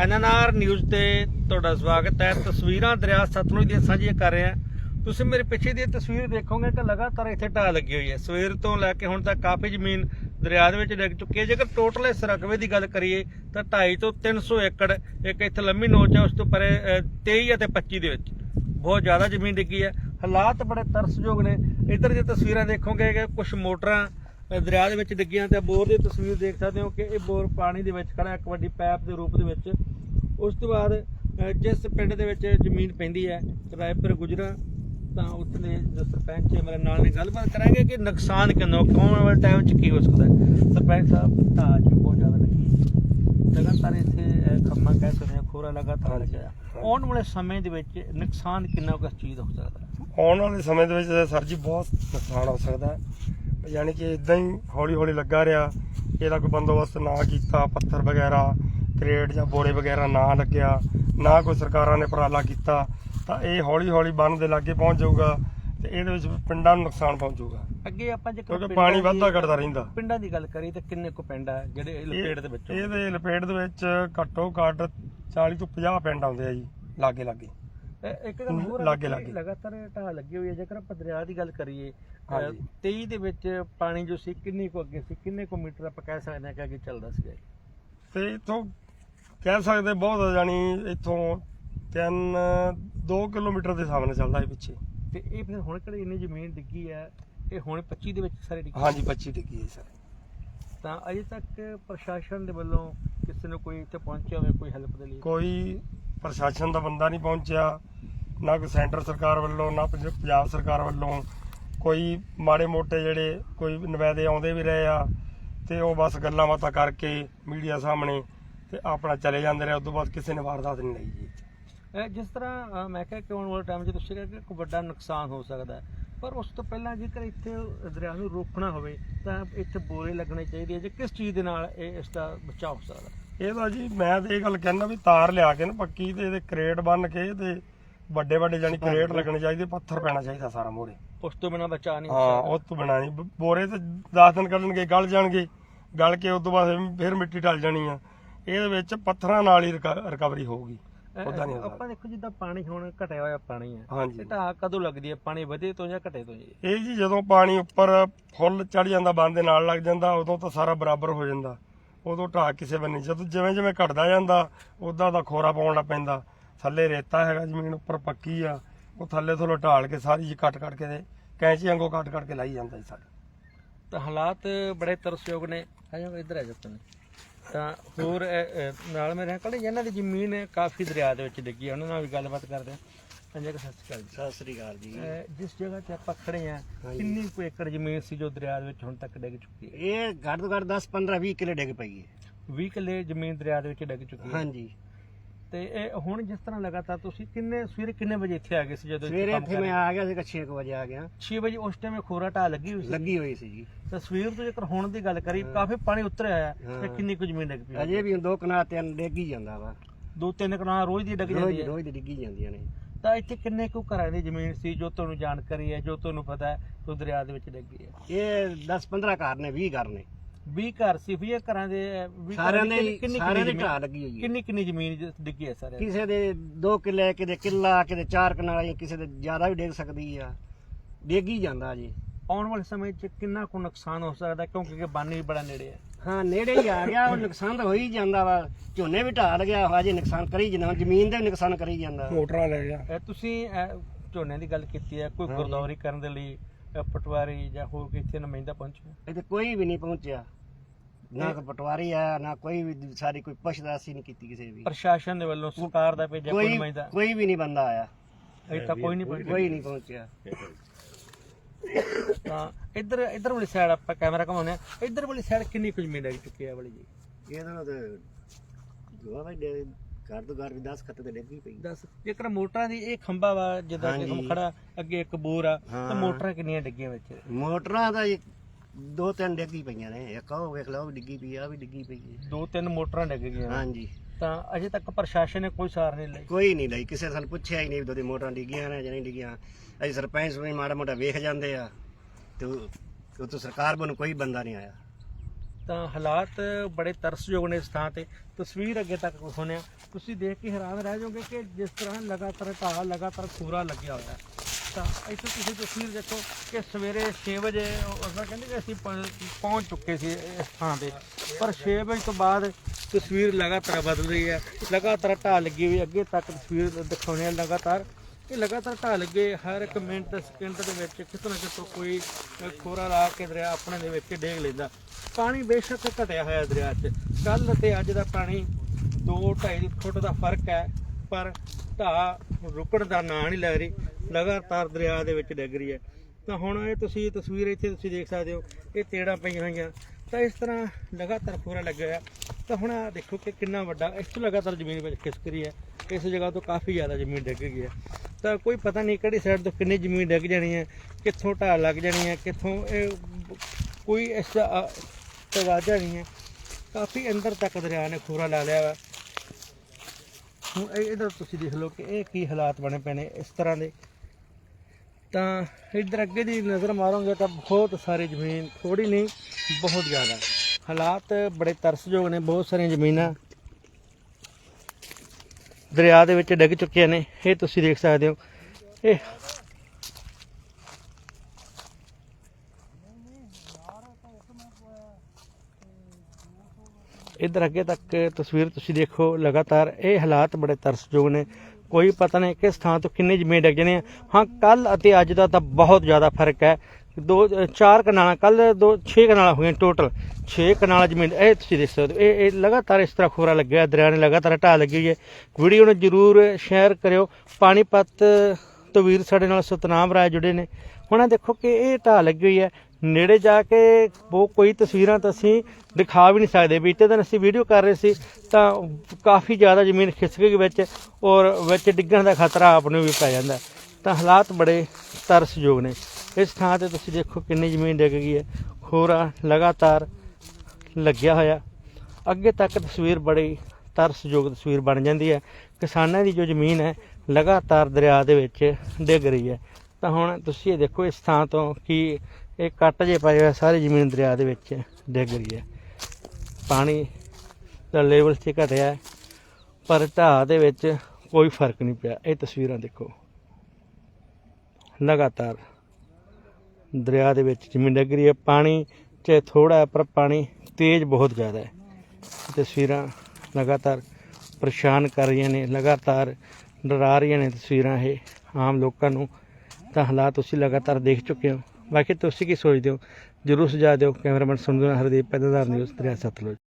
NNR news ਤੇ ਤੁਹਾਡਾ ਸਵਾਗਤ ਹੈ। ਤਸਵੀਰਾਂ ਦਰਿਆ ਸਤਲੁਜ ਦੀਆਂ ਸਾਂਝੀਆਂ ਕਰ ਰਹੇ ਹਾਂ। ਤੁਸੀਂ ਮੇਰੇ ਪਿੱਛੇ ਦੀ ਇਹ ਤਸਵੀਰ ਦੇਖੋਗੇ ਕਿ ਲਗਾਤਾਰ ਇੱਥੇ ਢਾਹ ਲੱਗੀ ਹੋਈ ਹੈ। ਸਵੇਰ ਤੋਂ ਲੈ ਕੇ ਹੁਣ ਤੱਕ ਕਾਫੀ ਜ਼ਮੀਨ ਦਰਿਆ ਦੇ ਵਿੱਚ ਡਿੱਗ ਚੁੱਕੀ ਹੈ। ਜੇਕਰ ਟੋਟਲ ਇਸ ਰਕਬੇ ਦੀ ਗੱਲ ਕਰੀਏ ਤਾਂ 2.5 ਤੋਂ 300 ਏਕੜ ਇੱਕ ਇੱਥੇ ਲੰਮੀ ਨੋਚ ਹੈ ਉਸ ਤੋਂ ਪਰੇ ਅਹ, 23 ਅਤੇ 25 ਦੇ ਵਿੱਚ। ਬਹੁਤ ਜ਼ਿਆਦਾ ਜ਼ਮੀਨ ਡਿੱਗੀ ਹੈ। ਹਾਲਾਤ ਬੜੇ ਤਰਸਯੋਗ ਨੇ। ਇੱਧਰ ਜੇ ਤਸਵੀਰਾਂ ਦੇਖੋਗੇ ਕਿ ਕੁਝ ਮੋਟਰਾਂ ਦਰਿਆ ਦੇ ਵਿੱਚ ਡਿੱਗੀਆਂ ਤੇ ਬੋਰ ਦੀ ਤਸਵੀਰ ਦੇਖ ਸਕਦੇ ਹੋ ਕਿ ਇਹ ਬੋਰ ਪਾਣੀ ਦੇ ਵਿੱਚ ਖੜਾ ਇੱਕ ਵੱਡੀ ਪਾਈਪ ਦੇ ਰੂਪ ਦੇ ਵਿੱਚ। ਉਸ ਤੋਂ ਬਾਅਦ ਜਿਸ ਪਿੰਡ ਦੇ ਵਿੱਚ ਜ਼ਮੀਨ ਪੈਂਦੀ ਹੈ ਰਾਏਪੁਰ ਗੁਜਰਾ ਤਾਂ ਉੱਥੇ ਜੋ ਸਰਪੰਚ ਹੈ ਮੇਰੇ ਨਾਲ ਨੇ ਗੱਲਬਾਤ ਕਰਾਂਗੇ ਕਿ ਨੁਕਸਾਨ ਕਿੰਨਾ ਕੌਣ ਵਾਲੇ ਟਾਈਮ 'ਚ ਕੀ ਹੋ ਸਕਦਾ ਹੈ? ਸਰਪੰਚ ਸਾਹਿਬ ਤਾਂ ਅੱਜ ਬਹੁਤ ਜ਼ਿਆਦਾ ਲੱਗੀ। ਲਗਾਤਾਰ ਇੱਥੇ ਖੰਭਾਂ ਕਹਿ ਸਕਦੇ ਹਾਂ ਖੋਰਾ ਲਗਾਤਾਰ ਲੱਗਿਆ। ਆਉਣ ਵਾਲੇ ਸਮੇਂ ਦੇ ਵਿੱਚ ਨੁਕਸਾਨ ਕਿੰਨਾ ਕੁ ਚੀਜ਼ ਹੋ ਸਕਦਾ ਹੈ? ਆਉਣ ਵਾਲੇ ਸਮੇਂ ਦੇ ਵਿੱਚ ਸਰ ਜੀ ਬਹੁਤ ਨੁਕਸਾਨ ਹੋ ਸਕਦਾ ਹੈ। ਯਾਨੀ ਕਿ ਇਦਾਂ ਹੀ ਹੌਲੀ ਹੌਲੀ ਲੱਗਾ ਰਿਹਾ ਇਹਦਾ ਕੋਈ ਬੰਦੋਬਸਤ ਨਾ ਕੀਤਾ ਪੱਥਰ ਵਗੈਰਾ ਕਰੇਟ ਜਾਂ ਬੋਰੇ ਵਗੈਰਾ ਨਾ ਲੱਗਿਆ ਨਾ ਕੋਈ ਸਰਕਾਰਾਂ ਨੇ ਉਪਰਾਲਾ ਕੀਤਾ ਤਾਂ ਇਹ ਹੌਲੀ ਹੌਲੀ ਬੰਨ ਦੇ ਲਾਗੇ ਪਹੁੰਚ ਜਾਊਗਾ ਤੇ ਇਹਦੇ ਵਿੱਚ ਪਿੰਡਾਂ ਨੂੰ ਨੁਕਸਾਨ ਪਹੁੰਚੂਗਾ ਅੱਗੇ ਆਪਾਂ ਜੇ ਕਿਉਂਕਿ ਪਾਣੀ ਵੱਧਦਾ ਘਟਦਾ ਰਹਿੰਦਾ। ਪਿੰਡਾਂ ਦੀ ਗੱਲ ਕਰੀਏ ਤਾਂ ਕਿੰਨੇ ਕੁ ਪਿੰਡ ਆ ਜਿਹੜੇ ਲਪੇਟ ਦੇ ਵਿੱਚ? ਇਹ- ਇਹਦੇ ਲਪੇਟ ਦੇ ਵਿੱਚ ਘੱਟੋ ਘੱਟ 40 ਤੋਂ 50 ਪਿੰਡ ਆਉਂਦੇ ਆ ਜੀ ਲਾਗੇ ਲਾਗੇ ਇਹ- ਇੱਕ ਗੱਲ ਹੋਰ ਲਾਗੇ- ਲਾਗੇ। ਲਗਾਤਾਰ ਢਾਹ ਲੱਗੀ ਹੋਈ ਹੈ ਜੇਕਰ ਆਪਾਂ ਦਰਿਆ ਦੀ ਗੱਲ ਕਰੀਏ ਅਹ, ਹਾਂਜੀ। 23 ਦੇ ਵਿੱਚ ਪਾਣੀ ਜੋ ਸੀ ਕਿੰਨੀ ਕੁ ਅੱਗੇ ਸੀ ਕਿੰਨੇ ਕੁ ਮੀਟਰ ਆਪਾਂ ਕਹਿ ਸਕਦੇ ਹਾਂ ਕਿ ਅੱਗੇ ਚੱਲਦਾ ਸੀ ਤੇ ਇਥੋਂ ਕਹਿ ਸਕਦੇ ਬਹੁਤ ਜਾਨੀ ਇਥੋਂ 3 2 ਕਿਲੋਮੀਟਰ ਦੇ ਸਾਹਮਣੇ ਚੱਲਦਾ ਹੈ ਪਿੱਛੇ। ਤੇ ਇਹ ਫਿਰ ਹੁਣ ਕਿਹੜੀ ਇੰਨੀ ਜ਼ਮੀਨ ਡਿੱਗੀ ਹੈ? ਇਹ ਹੁਣ 25 ਦੇ ਵਿੱਚ ਸਾਰੇ ਡਿੱਗੀ ਹਾਂਜੀ 25 ਡਿੱਗੀ ਹੈ ਸਰ। ਤਾਂ ਅਜੇ ਤੱਕ ਪ੍ਰਸ਼ਾਸਨ ਦੇ ਵੱਲੋਂ ਕਿਸੇ ਨੂੰ ਕੋਈ ਇੱਥੇ ਪਹੁੰਚਿਆ ਹੋਵੇ ਕੋਈ ਹੈਲਪ ਦੇ ਲਈ? ਕੋਈ ਪ੍ਰਸ਼ਾਸਨ ਦਾ ਬੰਦਾ ਨਹੀਂ ਪਹੁੰਚਿਆ, ਨਾ ਕੋਈ ਸੈਂਟਰ ਸਰਕਾਰ ਵੱਲੋਂ, ਨਾ ਪੰਜ- ਪੰਜਾਬ ਸਰਕਾਰ ਵੱਲੋਂ। ਕੋਈ ਮਾੜੇ ਮੋਟੇ ਜਿਹੜੇ ਕੋਈ ਨਵੇਦੇ ਆਉਂਦੇ ਵੀ ਰਹੇ ਆ, ਤੇ ਉਹ ਬਸ ਗੱਲਾਂ ਬਾਤਾਂ ਕਰਕੇ ਮੀਡੀਆ ਸਾਹਮਣੇ ਤੇ ਆਪਣਾ ਚਲੇ ਜਾਂਦੇ ਰਹੇ, ਉਦੋਂ ਬਾਅਦ ਕਿਸੇ ਨੇ ਵਾਰਦਾਤ ਨਹੀਂ ਲਈ ਜੀ। ਅਹ ਜਿਸ ਤਰ੍ਹਾਂ, ਅਹ, ਮੈਂ ਕਿਹਾ ਕਿ ਆਉਣ ਵਾਲੇ ਟਾਈਮ 'ਚ ਤੁਸੀਂ ਕਿਹਾ ਕਿ ਇੱਕ ਵੱਡਾ ਨੁਕਸਾਨ ਹੋ ਸਕਦਾ ਹੈ। ਪਰ ਉਸ ਤੋਂ ਪਹਿਲਾਂ ਜੇਕਰ ਇੱਥੇ ਦਰਿਆ ਨੂੰ ਰੋਕਣਾ ਹੋਵੇ, ਤਾਂ ਇੱਥੇ ਬੋਰੇ ਲੱਗਣੇ ਚਾਹੀਦੇ ਆ, ਜੇ ਕਿਸ ਚੀਜ਼ ਦੇ ਨਾਲ ਇਹ ਇਸ ਦਾ ਬਚਾਅ ਹੋ ਸਕਦਾ ਇਹ ਤਾਂ ਜੀ ਮੈਂ ਤੇ ਇਹ ਗੱਲ ਕਹਿਣਾ ਵੀ ਤਾਰ ਲਿਆ ਕੇ ਨਾ ਪੱਕੀ ਤੇ ਇਹਦੇ ਕਰੇਟ ਬੰਨ ਕੇ ਤੇ ਵੱਡੇ ਵੱਡੇ ਜਾਨੀ ਕਰੇਟ ਲੱਗਣੇ ਚਾਹੀਦੇ ਪੱਥਰ ਪੈਣਾ ਚਾਹੀਦਾ ਸਾਰਾ ਮੋਰੇ। ਉਸ ਤੋਂ ਬਿਨਾਂ ਬਚਾਅ ਨਹੀਂ ਹੋ ਉਹ ਤੋਂ ਬਣਾ ਨਹੀਂ। ਬੋਰੇ ਤੇ 10 ਦਿਨ ਕੱਢਣਗੇ ਗਲ ਜਾਣਗੇ। ਗਲ ਕੇ ਉਸ ਤੋਂ ਬਾਅਦ ਫਿਰ ਮਿੱਟੀ ਢਲ ਜਾਣੀ ਆ। ਇਹਦੇ ਵਿੱਚ ਪੱਥਰਾਂ ਨਾਲ ਹੀ ਰਿਕਵਰੀ ਹੋਊਗੀ। ਉਦਾਂ ਨਹੀਂ ਆਪਾਂ ਦੇਖੋ ਜਿੱਦਾਂ ਪਾਣੀ ਹੁਣ ਘਟਿਆ ਹੋਇਆ ਪਾਣੀ ਹੈ ਹਾਂਜੀ। ਇਹ ਢਾਹ ਕਦੋਂ ਲੱਗਦੀ ਹੈ ਪਾਣੀ ਵਧੇ ਤੋਂ ਜਾਂ ਘਟੇ ਤੋਂ ਜੀ? ਇਹ ਜੀ ਜਦੋਂ ਪਾਣੀ ਉੱਪਰ ਫੁੱਲ ਚੜ ਜਾਂਦਾ ਬੰਦ ਦੇ ਨਾਲ ਲੱਗ ਜਾਂਦਾ ਉਦੋਂ ਤਾਂ ਸਾਰਾ ਬਰਾਬਰ ਹੋ ਜਾਂਦਾ। ਉਦੋਂ ਢਾਹ ਕਿਸੇ ਬੰਨੇ ਜਦੋਂ ਜਿਵੇਂ ਜਿਵੇਂ ਘਟਦਾ ਜਾਂਦਾ ਉਦਾਂ ਦਾ ਖੋਰਾ ਪਾਉਣ ਲੱਗ ਪੈਂਦਾ। ਥੱਲੇ ਰੇਤਾ ਹੈਗਾ ਜ਼ਮੀਨ ਉੱਪਰ ਪੱਕੀ ਆ ਉਹ ਥੱਲੇ ਥੱਲੇ ਢਾਲ ਕੇ ਸਾਰੀ ਜੀ ਕੱਟ ਕੱਟ ਕੇ ਕੈਂਚੀ ਵਾਂਗੂ ਕੱਟ ਕੱਟ ਕੇ ਲਾਈ ਜਾਂਦਾ ਜੀ ਸਾਡਾ ਤਾਂ ਹਾਲਾਤ ਬੜੇ ਤਰਸਯੋਗ ਨੇ। ਆਜੋ ਇੱਧਰ ਆ ਜਾਓ ਤਾਂ ਹੋਰ ਨਾਲ ਮੇਰੇ ਕੋਲ ਇਹਨਾਂ ਦੀ ਜ਼ਮੀਨ ਕਾਫੀ ਦਰਿਆ ਦੇ ਵਿੱਚ ਡਿੱਗੀ ਉਹਨਾਂ ਨਾਲ ਵੀ ਗੱਲਬਾਤ ਕਰਦੇ ਹਾਂ ਕੁ ਸਤਿ ਸ਼੍ਰੀ ਅਕਾਲ ਜੀ। ਸਤਿ ਸ੍ਰੀ ਅਕਾਲ ਜੀ। ਅਹ, ਜਿਸ ਜਗ੍ਹਾ ਤੇ ਆਪਾਂ ਖੜੇ ਆ ਕਿੰਨੀ ਕੁ ਏਕੜ ਜ਼ਮੀਨ ਸੀ ਜੋ ਦਰਿਆ ਦੇ ਵਿੱਚ ਹੁਣ ਤੱਕ ਡਿੱਗ ਚੁੱਕੀ ਹੈ? ਇਹ ਘੱਟ ਤੋਂ ਘੱਟ 10 15 20 ਕਿਲੇ ਡਿੱਗ ਪਈ ਹੈ। 20 ਕਿੱਲੇ ਜ਼ਮੀਨ ਦਰਿਆ ਦੇ ਵਿੱਚ ਡਿੱਗ ਚੁੱਕੀ ਹੈ। ਹਾਂਜੀ। ਤੇ ਇਹ ਹੁਣ ਜਿਸ ਤਰ੍ਹਾਂ ਲਗਾਤਾਰ ਤੁਸੀਂ ਕਿੰਨੇ ਸਵੇਰੇ ਕਿੰਨੇ ਵਜੇ ਇੱਥੇ ਆ ਗਏ ਸੀ ਜਦੋਂ ਸਵੇਰੇ ਇੱਥੇ ਮੈਂ ਆ ਗਿਆ ਸੀ 6 ਵਜੇ ਆ ਗਿਆ। 6 ਵਜੇ ਉਸ ਟਾਈਮ ਖੋਰਾ ਢਾਹ ਲੱਗੀ ਹੋਈ ਸੀ? ਲੱਗੀ ਹੋਈ ਸੀ ਜੀ। ਤਸਵੀਰ ਤੋਂ ਜੇਕਰ ਹੁਣ ਦੀ ਗੱਲ ਕਰੀ ਕਾਫੀ ਪਾਣੀ ਉਤਰਿਆ ਹੈ ਤੇ ਹਾਂ। ਕਿੰਨੀ ਕੁ ਜ਼ਮੀਨ ਡਿੱਗ ਪਈ ਹੈ? ਅਜੇ ਵੀ ਦੋ ਕਨਾਲ ਤਿੰਨ ਡਿੱਗ ਹੀ ਜਾਂਦਾ ਵਾ। ਦੋ ਤਿੰਨ ਕਨਾਲ ਰੋਜ਼ ਦੀ ਡਿੱਗ ਰੋਜ਼ ਜਾਂਦੀ ਹੈ। ਰੋਜ਼ ਦੀ ਡਿੱਗੀ ਜਾਂਦੀਆਂ ਨੇ। ਤਾਂ ਇੱਥੇ ਕਿੰਨੇ ਕੁ ਘਰਾਂ ਦੀ ਜ਼ਮੀਨ ਸੀ ਜੋ ਤੁਹਾਨੂੰ ਜਾਣਕਾਰੀ ਹੈ ਜੋ ਤੁਹਾਨੂੰ ਪਤਾ ਹੈ ਉਹ ਦਰਿਆ ਦੇ ਵਿੱਚ ਡਿੱਗੀ ਹੈ? ਇਹ 10 15 ਘਰ ਨੇ 20 ਘਰ ਨੇ। 20 ਘਰ ਸੀ 20 ਘਰਾਂ ਦੇ 20 ਸਾਰਿਆਂ ਕਿੰਨੀ ਸਾਰਿਆਂ ਦੀ ਕਿੰਨੀ ਢਾਹ ਲੱਗੀ ਹੋਈ ਹੈ। ਕਿੰਨੀ ਕਿੰਨੀ ਜ਼ਮੀਨ ਜ- ਡਿੱਗੀ ਹੈ ਸਾਰਿਆਂ ਦੀ? ਕਿਸੇ ਦੇ 2 ਕਿੱਲੇ ਕਿਤੇ ਕਿੱਲਾ ਕਿਤੇ 4 ਕਨਾਲ ਕਿਸੇ ਦੇ ਜ਼ਿਆਦਾ ਵੀ ਡਿੱਗ ਸਕਦੀ ਆ। ਡਿੱਗ ਹੀ ਜਾਂਦਾ ਜੀ। ਆਉਣ ਵਾਲੇ ਸਮੇਂ 'ਚ ਕਿੰਨਾ ਕੁ ਨੁਕਸਾਨ ਹੋ ਸਕਦਾ ਹੈ? ਕਿਉਂਕਿ ਕਿ ਬੰਨ ਵੀ ਬੜਾ ਨੇੜੇ ਹੈ। ਹਾਂ ਨੇੜੇ ਹੀ ਆ ਗਿਆ ਉਹ ਨੁਕਸਾਨ ਤਾਂ ਹੋ ਹੀ ਜਾਂਦਾ ਵਾ। ਝੋਨੇ ਵੀ ਢਾਹ ਲੱਗਿਆ ਹਜੇ ਨੁਕਸਾਨ ਕਰੀ ਜਾਂਦਾ ਜ਼ਮੀਨ ਦੇ ਵੀ ਨੁਕਸਾਨ ਕਰੀ ਜਾਂਦਾ। ਮੋਟਰਾਂ ਲੈ ਗਿਆ। ਅਹ ਤੁਸੀਂ ਅਹ, ਝੋਨੇ ਦੀ ਗੱਲ ਕੀਤੀ ਹੈ ਕੋਈ ਗੁਰਦੌਰੀ ਕਰਨ ਦੇ ਲਈ ਅਹ, ਪਟਵਾਰੀ ਜਾਂ ਹੋਰ ਕਿਸੇ ਨੁਮਾਇੰਦਾ ਪਹੁੰਚਿਆ? ਇੱਥੇ ਕੋਈ ਵੀ ਨਹੀਂ ਪਹੁੰਚਿਆ। ਨਾ ਕੋਈ ਪਟਵਾਰੀ ਆਇਆ ਨਾ ਕੋਈ ਵੀ ਸਾਡੀ ਕੋਈ ਪੁੱਛਦਾਸੀ ਨਹੀਂ ਕੀਤੀ ਕਿਸੇ ਵੀ। ਪ੍ਰਸ਼ਾਸਨ ਦੇ ਵੱਲੋਂ ਸਰਕਾਰ ਦਾ ਭੇਜਿਆ ਕੋਈ ਕੋਈ ਨੁਮਾਇੰਦਾ? ਕੋਈ ਵੀ ਨਹੀਂ ਬੰਦਾ ਆਇਆ। ਤੱਕ ਕੋਈ ਨਹੀਂ ਪਹੁੰਚਿਆ। ਕੋਈ ਨਹੀਂ ਪਹੁੰਚਿਆ। ਤਾਂ ਇੱਧਰ ਇੱਧਰ ਵਾਲੀ ਸਾਈਡ ਆਪਾਂ ਕੈਮਰਾ ਘਮਾਉਂਦੇ ਆ ਇੱਧਰ ਵਾਲੀ ਸਾਈਡ ਕਿੰਨੀ ਕੁ ਜ਼ਮੀਨ ਲੱਗ ਚੁੱਕੀ ਹੈ ਵਾਲੀ ਜੀ? ਇਹਦਾ ਨਾਲ ਗੋਆ ਭਾਈ ਦੇ ਘਰ ਤੋਂ ਘਰ ਵੀ 10 ਖੱਤੇ ਤੇ ਡਿੱਗੀ ਪਈ। ਦੱਸ। ਜੇਕਰ ਮੋਟਰਾਂ ਦੀ ਇਹ ਖੰਭਾ ਵਾ ਜਿੱਦਾਂ ਕਿ ਹਾਂਜੀ। ਖੜਾ ਅੱਗੇ ਇੱਕ ਬੋਰ ਆ ਤਾਂ ਹਾਂ। ਮੋਟਰਾਂ ਕਿੰਨੀਆਂ ਡਿੱਗੀਆਂ ਵਿੱਚ? ਮੋਟਰਾਂ ਦਾ ਇੱਕ- ਦੋ ਤਿੰਨ ਡਿੱਗੀ ਪਈਆਂ ਨੇ। ਇੱਕ ਉਹ ਵੇਖ ਲਓ ਉਹ ਵੀ ਡਿੱਗੀ ਪਈ ਆ ਵੀ ਡਿੱਗੀ ਪਈ ਹੈ ਦੋ ਤਿੰਨ ਮੋਟਰਾਂ ਡਿੱਗ ਗਈਆਂ ਹਾਂਜੀ। ਤਾਂ ਅਜੇ ਤੱਕ ਪ੍ਰਸ਼ਾਸਨ ਨੇ ਕੋਈ ਸਾਰ ਨਹੀਂ ਲਈ। ਕੋਈ ਨਹੀਂ ਲਈ। ਕਿਸੇ ਸਾਨੂੰ ਪੁੱਛਿਆ ਹੀ ਨਹੀਂ ਵੀ ਮੋਟਰਾਂ ਡਿੱਗੀਆਂ ਨੇ ਜਾਂ ਨਹੀਂ ਡਿੱਗੀਆਂ। ਅਸੀਂ ਸਰਪੰਚ ਵੀ ਮਾੜਾ ਮੋਟਾ ਵੇਖ ਜਾਂਦੇ ਆ ਤੇ ਉਹ ਤੋਂ ਸਰਕਾਰ ਵੱਲੋਂ ਕੋਈ ਬੰਦਾ ਨਹੀਂ ਆਇਆ। ਤਾਂ ਹਾਲਾਤ ਬੜੇ ਤਰਸਯੋਗ ਨੇ ਇਸ ਥਾਂ ਤੇ। ਤਸਵੀਰ ਅੱਗੇ ਤੱਕ ਸੁਣਿਆ। ਤੁਸੀਂ ਦੇਖ ਕੇ ਹੈਰਾਨ ਰਹਿ ਜਾਓਗੇ ਕਿ ਜਿਸ ਤਰ੍ਹਾਂ ਲਗਾਤਾਰ ਢਾਹ ਲਗਾਤਾਰ ਖੂਰਾ ਲੱਗਿਆ ਹੋਇਆ ਤਾਂ ਇੱਥੇ ਤੁਸੀਂ ਤਸਵੀਰ ਦੇਖੋ ਕਿ ਸਵੇਰੇ 6 ਵਜੇ ਉਹਨਾਂ ਕਹਿੰਦੇ ਕਿ ਅਸੀਂ ਪਹੁੰ- ਪਹੁੰਚ ਚੁੱਕੇ ਸੀ ਇਸ ਥਾਂ ਤੇ। ਪਰ 6 ਵਜੇ ਤੋਂ ਬਾਅਦ ਤਸਵੀਰ ਲਗਾਤਾਰ ਬਦਲ ਰਹੀ ਹੈ। ਲਗਾਤਾਰ ਢਾਹ ਲੱਗੀ ਹੋਈ ਅੱਗੇ ਤੱਕ ਤਸਵੀਰ ਦਿਖਾਉਣੇ ਆ ਲਗਾਤਾਰ। ਇਹ ਲਗਾਤਾਰ ਢਾਹ ਲੱਗੇ ਹਰ ਇੱਕ ਮਿੰਟ ਸਕਿੰਟ ਦੇ ਵਿੱਚ ਕਿਤੇ ਨਾ ਕਿਤੇ ਕੋਈ ਖੋਰਾ ਲਾ ਕੇ ਦਰਿਆ ਆਪਣੇ ਦੇ ਵਿੱਚ ਡੇਗ ਲੈਂਦਾ। ਪਾਣੀ ਬੇਸ਼ੱਕ ਘਟਿਆ ਹੋਇਆ ਦਰਿਆ 'ਚ। ਕੱਲ ਤੇ ਅੱਜ ਦਾ ਪਾਣੀ 2.5 ਫੁੱਟ ਦਾ ਫ਼ਰਕ ਹੈ, ਪਰ ਢਾਹ ਰੁਕਣ ਦਾ ਨਾਂ ਨਹੀਂ ਲੱਗ ਰਹੀ। ਲਗਾਤਾਰ ਦਰਿਆ ਦੇ ਵਿੱਚ ਡਿੱਗ ਰਹੀ ਹੈ। ਤਾਂ ਹੁਣ ਇਹ ਤੁਸੀਂ ਤਸਵੀਰ ਇੱਥੇ ਤੁਸੀਂ ਦੇਖ ਸਕਦੇ ਹੋ। ਇਹ ਤੇੜਾਂ ਪਈਆਂ ਹੋਈਆਂ। ਤਾਂ ਇਸ ਤਰ੍ਹਾਂ ਲਗਾਤਾਰ ਖੋਰਾ ਲੱਗਿਆ ਹੋਇਆ। ਤਾਂ ਹੁਣ ਆਹ ਦੇਖੋ ਕਿ ਕਿੰਨਾ ਵੱਡਾ, ਇਸ ਤੋਂ ਲਗਾਤਾਰ ਜ਼ਮੀਨ ਵਿੱਚ ਖਿਸਕ ਰਹੀ ਹੈ। ਇਸ ਜਗ੍ਹਾ ਤੋਂ ਕਾਫੀ ਜ਼ਿਆਦਾ ਜ਼ਮੀਨ ਡਿੱਗ ਗਈ ਹੈ। ਤਾਂ ਕੋਈ ਪਤਾ ਨਹੀਂ ਕਿਹੜੀ ਸਾਈਡ ਤੋਂ ਕਿੰਨੀ ਜ਼ਮੀਨ ਡਿੱਗ ਜਾਣੀ ਹੈ, ਕਿੱਥੋਂ ਢਾਲ ਲੱਗ ਜਾਣੀ ਹੈ, ਕਿੱਥੋਂ ਇਹ ਕੋਈ ਇਸ ਦਾ ਤਵਾਜਾ ਨਹੀਂ ਹੈ। ਕਾਫੀ ਅੰਦਰ ਤੱਕ ਦਰਿਆ ਨੇ ਖੋਰਾ ਲਾ ਲਿਆ ਵਾ ਹੁਣ ਇਹ ਇਧਰ ਤੁਸੀਂ ਦੇਖ ਲਓ ਕਿ ਇਹ ਕੀ ਹਾਲਾਤ ਬਣੇ ਪਏ ਨੇ ਇਸ ਤਰ੍ਹਾਂ ਦੇ। ਤਾਂ ਇੱਧਰ ਅੱਗੇ ਦੀ ਨਜ਼ਰ ਮਾਰੋਗੇ ਤਾਂ ਬਹੁਤ ਸਾਰੀ ਜ਼ਮੀਨ ਥੋੜੀ ਨਹੀਂ, ਬਹੁਤ ਜ਼ਿਆਦਾ। ਹਾਲਾਤ ਬੜੇ ਤਰਸਯੋਗ ਨੇ, ਬਹੁਤ ਸਾਰੀਆਂ ਜ਼ਮੀਨਾਂ ਦਰਿਆ ਦੇ ਵਿੱਚ ਡਿੱਗ ਚੁੱਕੀਆਂ ਨੇ, ਇਹ ਤੁਸੀਂ ਦੇਖ ਸਕਦੇ ਹੋ। ਇਹ ਇਧਰ ਅੱਗੇ ਤੱਕ ਤਸਵੀਰ ਤੁਸੀਂ ਦੇਖੋ, ਲਗਾਤਾਰ ਇਹ ਹਾਲਾਤ ਬੜੇ ਤਰਸਯੋਗ ਨੇ। ਕੋਈ ਪਤਾ ਨਹੀਂ ਕਿਸ ਥਾਂ ਤੋਂ ਕਿੰਨੀ ਜ਼ਮੀਨ ਡਿੱਗ ਜਾਣੀ ਹੈ ਹਾਂ ਕੱਲ ਅਤੇ ਅੱਜ ਦਾ ਤਾਂ ਬਹੁਤ ਜ਼ਿਆਦਾ ਫ਼ਰਕ ਹੈ। ਦੋ, ਚਾਰ ਕਨਾਲਾਂ ਕੱਲ ਦੋ 6 ਕਨਾਲਾਂ ਹੋ ਗਈਆਂ ਟੋਟਲ 6 ਕਨਾਲਾਂ ਜ਼ਮੀਨ, ਇਹ ਤੁਸੀਂ ਦੇਖ ਸਕਦੇ ਹੋ, ਇਹ ਇਹ ਲਗਾਤਾਰ ਇਸ ਤਰ੍ਹਾਂ ਖੋਰਾ ਲੱਗਿਆ, ਦਰਿਆ ਨੇ ਲਗਾਤਾਰ ਢਾਹ ਲੱਗੀ ਹੋਈ ਹੈ। ਵੀਡੀਓ ਨੂੰ ਜਰੂਰ ਸ਼ੇਅਰ ਕਰਿਓ। ਪਾਣੀਪਤ ਤੋਂ ਵੀਰ ਸਾਡੇ ਨਾਲ ਸਤਨਾਮ ਰਾਏ ਜੁੜੇ ਨੇ। ਹੁਣ ਆਹ ਦੇਖੋ ਕਿ ਇਹ ਢਾਹ ਲੱਗੀ ਹੋਈ ਹੈ। ਨੇੜੇ ਜਾ ਕੇ ਉਹ ਕੋਈ ਤਸਵੀਰਾਂ ਤਾਂ ਅਸੀਂ ਦਿਖਾ ਵੀ ਨਹੀਂ ਸਕਦੇ ਬੀਤੇ ਦਿਨ ਅਸੀਂ ਵੀਡੀਓ ਕਰ ਰਹੇ ਸੀ, ਤਾਂ ਕਾਫੀ ਜ਼ਿਆਦਾ ਜ਼ਮੀਨ ਖਿਸਕ ਗਈ ਵਿੱਚ ਔਰ ਵਿੱਚ ਡਿੱਗਣ ਦਾ ਖਤਰਾ ਆਪ ਨੂੰ ਵੀ ਪੈ ਜਾਂਦਾ। ਤਾਂ ਹਾਲਾਤ ਬੜੇ ਤਰਸਯੋਗ ਨੇ। ਇਸ ਥਾਂ ਤੇ ਤੁਸੀਂ ਦੇਖੋ ਕਿੰਨੀ ਜ਼ਮੀਨ ਡਿੱਗ ਗਈ ਹੈ। ਖੋਰਾ ਲਗਾਤਾਰ ਲੱਗਿਆ ਹੋਇਆ। ਅੱਗੇ ਤੱਕ ਤਸਵੀਰ ਬੜੀ ਤਰਸਯੋਗ ਤਸਵੀਰ ਬਣ ਜਾਂਦੀ ਹੈ। ਕਿਸਾਨਾਂ ਦੀ ਜੋ ਜ਼ਮੀਨ ਹੈ, ਲਗਾਤਾਰ ਦਰਿਆ ਦੇ ਵਿੱਚ ਡਿੱਗ ਰਹੀ ਹੈ। ਤਾਂ ਹੁਣ ਤੁਸੀਂ ਇਹ ਦੇਖੋ ਇਸ ਥਾਂ ਤੋਂ ਕਿ ਇਹ ਕੱਟ ਜੇ ਪਏ ਹੋਏ ਸਾਰੀ ਜ਼ਮੀਨ ਦਰਿਆ ਦੇ ਵਿੱਚ ਡਿੱਗ ਰਹੀ ਹੈ। ਪਾਣੀ ਦਾ ਲੈਵਲ ਤੇ ਘਟਿਆ ਪਰ ਢਾਹ ਦੇ ਵਿੱਚ ਕੋਈ ਫ਼ਰਕ ਨਹੀਂ ਪਿਆ। ਇਹ ਤਸਵੀਰਾਂ ਦੇਖੋ। ਲਗਾਤਾਰ ਦਰਿਆ ਦੇ ਵਿੱਚ ਜ਼ਮੀਨ ਡਿੱਗ ਰਹੀ ਹੈ। ਪਾਣੀ ਚ ਥੋੜਾ ਹੈ ਪਰ ਪਾਣੀ ਤੇਜ਼ ਬਹੁਤ ਜ਼ਿਆਦਾ ਹੈ। ਤਸਵੀਰਾਂ ਲਗਾਤਾਰ ਪਰੇਸ਼ਾਨ ਕਰ ਰਹੀਆਂ ਨੇ, ਲਗਾਤਾਰ ਡਰਾ ਰਹੀਆਂ ਨੇ ਤਸਵੀਰਾਂ ਇਹ। ਆਮ ਲੋਕਾਂ ਨੂੰ ਤਾਂ ਹਾਲਾਤ ਤੁਸੀਂ ਲਗਾਤਾਰ ਦੇਖ ਚੁੱਕੇ ਹੋ। ਬਾਕੀ ਤੁਸੀਂ ਕੀ ਸੋਚਦੇ ਹੋ? ਜਰੂਰ ਸੁਝਾਅ ਦਿਓ। ਕੈਮਰਾਮੈਨ ਸੁਣਦੇ ਹਰਦੀਪ, ਪੈਦਾਦਾਰ ਨਿਊਜ਼ ਦਰਿਆ ਸਤਲੁਜ।